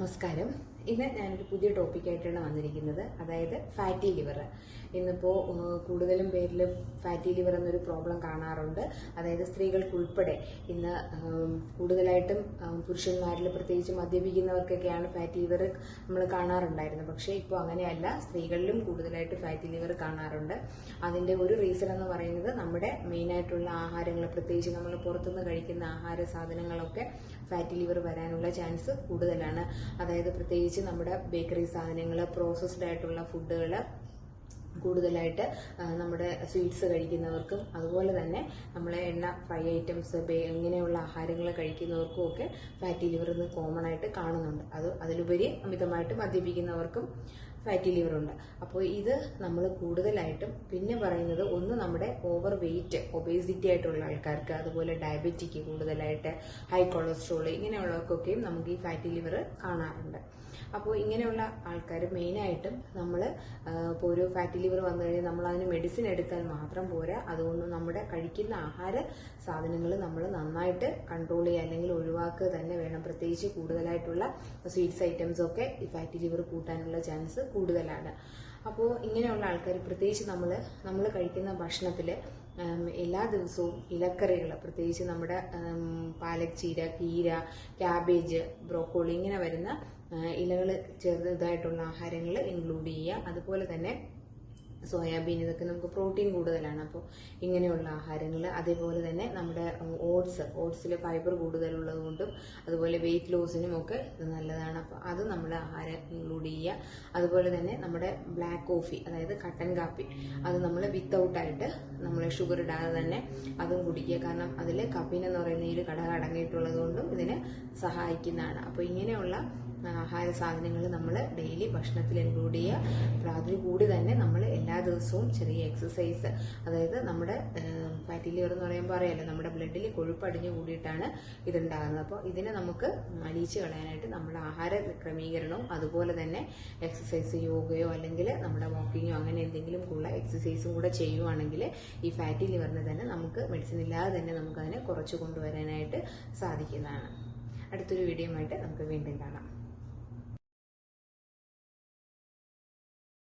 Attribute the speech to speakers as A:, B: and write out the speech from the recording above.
A: നമസ്കാരം. ഇന്ന് ഞാനൊരു പുതിയ ടോപ്പിക്കായിട്ടാണ് വന്നിരിക്കുന്നത്. അതായത് ഫാറ്റി ലിവർ ഇന്നിപ്പോൾ കൂടുതലും പേരിൽ ഫാറ്റി ലിവർ എന്നൊരു പ്രോബ്ലം കാണാറുണ്ട്. അതായത് സ്ത്രീകൾക്കുൾപ്പെടെ ഇന്ന് കൂടുതലായിട്ടും പുരുഷന്മാരിൽ പ്രത്യേകിച്ച് മദ്യപിക്കുന്നവർക്കൊക്കെയാണ് ഫാറ്റി ലിവർ നമ്മൾ കാണാറുണ്ടായിരുന്നത്. പക്ഷേ ഇപ്പോൾ അങ്ങനെയല്ല. സ്ത്രീകളിലും കൂടുതലായിട്ട് ഫാറ്റി ലിവർ കാണാറുണ്ട്. അതിന്റെ ഒരു റീസൺ എന്ന് പറയുന്നത് നമ്മുടെ മെയിനായിട്ടുള്ള ആഹാരങ്ങൾ പ്രത്യേകിച്ച് നമ്മൾ പുറത്തുനിന്ന് കഴിക്കുന്ന ആഹാര സാധനങ്ങളൊക്കെ ഫാറ്റി ലിവർ വരാനുള്ള ചാൻസ് കൂടുതലാണ്. അതായത് പ്രത്യേകിച്ച് നമ്മുടെ ബേക്കറി സാധനങ്ങൾ പ്രോസസ്ഡ് ആയിട്ടുള്ള ഫുഡുകൾ കൂടുതലായിട്ട് നമ്മുടെ സ്വീറ്റ്സ് കഴിക്കുന്നവർക്കും അതുപോലെ തന്നെ നമ്മളെ എണ്ണ ഫ്രൈ ഐറ്റംസ് ഇങ്ങനെയുള്ള ആഹാരങ്ങൾ കഴിക്കുന്നവർക്കും ഒക്കെ ഫാറ്റി ലിവർ ഇന്ന് കോമൺ ആയിട്ട് കാണുന്നുണ്ട്. അത് അതിലുപരി അമിതമായിട്ട് മദ്യപിക്കുന്നവർക്കും ഫാറ്റി ലിവർ ഉണ്ട്. അപ്പോൾ ഇത് നമ്മൾ കൂടുതലായിട്ടും പിന്നെ പറയുന്നത് ഒന്ന് നമ്മുടെ ഓവർ വെയിറ്റ് ഒബേസിറ്റി ആയിട്ടുള്ള ആൾക്കാർക്ക് അതുപോലെ ഡയബറ്റിക്ക് കൂടുതലായിട്ട് ഹൈ കൊളസ്ട്രോൾ ഇങ്ങനെയുള്ളവർക്കൊക്കെയും നമുക്ക് ഈ ഫാറ്റി ലിവർ കാണാറുണ്ട്. അപ്പോൾ ഇങ്ങനെയുള്ള ആൾക്കാർ മെയിനായിട്ടും നമ്മൾ ഇപ്പോൾ ഒരു ഫാറ്റി ലിവർ വന്നു കഴിഞ്ഞാൽ നമ്മൾ അതിന് മെഡിസിൻ എടുത്താൽ മാത്രം പോരാ. അതുകൊണ്ട് നമ്മുടെ കഴിക്കുന്ന ആഹാര സാധനങ്ങൾ നമ്മൾ നന്നായിട്ട് കൺട്രോൾ ചെയ്യുക അല്ലെങ്കിൽ ഒഴിവാക്കുക തന്നെ വേണം. പ്രത്യേകിച്ച് കൂടുതലായിട്ടുള്ള സ്വീറ്റ്സ് ഐറ്റംസ് ഒക്കെ ഈ ഫാറ്റി ലിവർ കൂട്ടാനുള്ള ചാൻസ് കൂടുതലാണ്. അപ്പോൾ ഇങ്ങനെയുള്ള ആൾക്കാർ പ്രത്യേകിച്ച് നമ്മൾ നമ്മൾ കഴിക്കുന്ന ഭക്ഷണത്തിൽ എല്ലാ ദിവസവും ഇലക്കറികൾ പ്രത്യേകിച്ച് നമ്മുടെ പാലക്ചീര പാലക് ചീര കീര ക്യാബേജ് ബ്രോക്കോളി ഇങ്ങനെ വരുന്ന ഇലകൾ ചെറുതായിട്ടുള്ള ആഹാരങ്ങൾ ഇൻക്ലൂഡ് ചെയ്യുക. അതുപോലെ തന്നെ സോയാബീൻ ഇതൊക്കെ നമുക്ക് പ്രോട്ടീൻ കൂടുതലാണ്. അപ്പോൾ ഇങ്ങനെയുള്ള ആഹാരങ്ങൾ അതേപോലെ തന്നെ നമ്മുടെ ഓട്സ് ഓട്സിൽ ഫൈബർ കൂടുതലുള്ളത് അതുപോലെ വെയിറ്റ് ലോസിനും ഒക്കെ ഇത് നല്ലതാണ്. അപ്പോൾ അത് നമ്മൾ ആഹാരം ഇൻക്ലൂഡ് ചെയ്യുക. അതുപോലെ തന്നെ നമ്മുടെ ബ്ലാക്ക് കോഫി അതായത് കട്ടൻ കാപ്പി അത് നമ്മൾ വിത്തൗട്ടായിട്ട് നമ്മൾ ഷുഗർ ഇടാതെ തന്നെ അതും കുടിക്കുക. കാരണം അതിൽ കഫീൻ എന്ന് പറയുന്ന ഈ ഒരു ഘടകം അടങ്ങിയിട്ടുള്ളത് കൊണ്ടും ഇതിനെ സഹായിക്കുന്നതാണ്. അപ്പോൾ ഇങ്ങനെയുള്ള ആഹാര സാധനങ്ങൾ നമ്മൾ ഡെയിലി ഭക്ഷണത്തിൽ ഇൻക്ലൂഡ് ചെയ്യുക. അതിൽ കൂടി തന്നെ നമ്മൾ എല്ലാ ദിവസവും ചെറിയ എക്സസൈസ് അതായത് നമ്മുടെ ഫാറ്റി ലിവർ എന്ന് പറയുമ്പോൾ അറിയാലോ നമ്മുടെ ബ്ലഡിൽ കൊഴുപ്പ് അടിഞ്ഞു കൂടിയിട്ടാണ് ഇതുണ്ടാകുന്നത്. അപ്പോൾ ഇതിനെ നമുക്ക് അലിയിച്ച് കളയാനായിട്ട് നമ്മുടെ ആഹാര ക്രമീകരണവും അതുപോലെ തന്നെ എക്സസൈസ് യോഗയോ അല്ലെങ്കിൽ നമ്മുടെ വാക്കിങ്ങോ അങ്ങനെ എന്തെങ്കിലും ഉള്ള എക്സസൈസും കൂടെ ചെയ്യുവാണെങ്കിൽ ഈ ഫാറ്റി ലിവറിനെ തന്നെ നമുക്ക് മെഡിസിൻ ഇല്ലാതെ തന്നെ നമുക്കതിനെ കുറച്ച് കൊണ്ടുവരാനായിട്ട് സാധിക്കുന്നതാണ്. അടുത്തൊരു വീഡിയോ ആയിട്ട് നമുക്ക് വീണ്ടും കാണാം.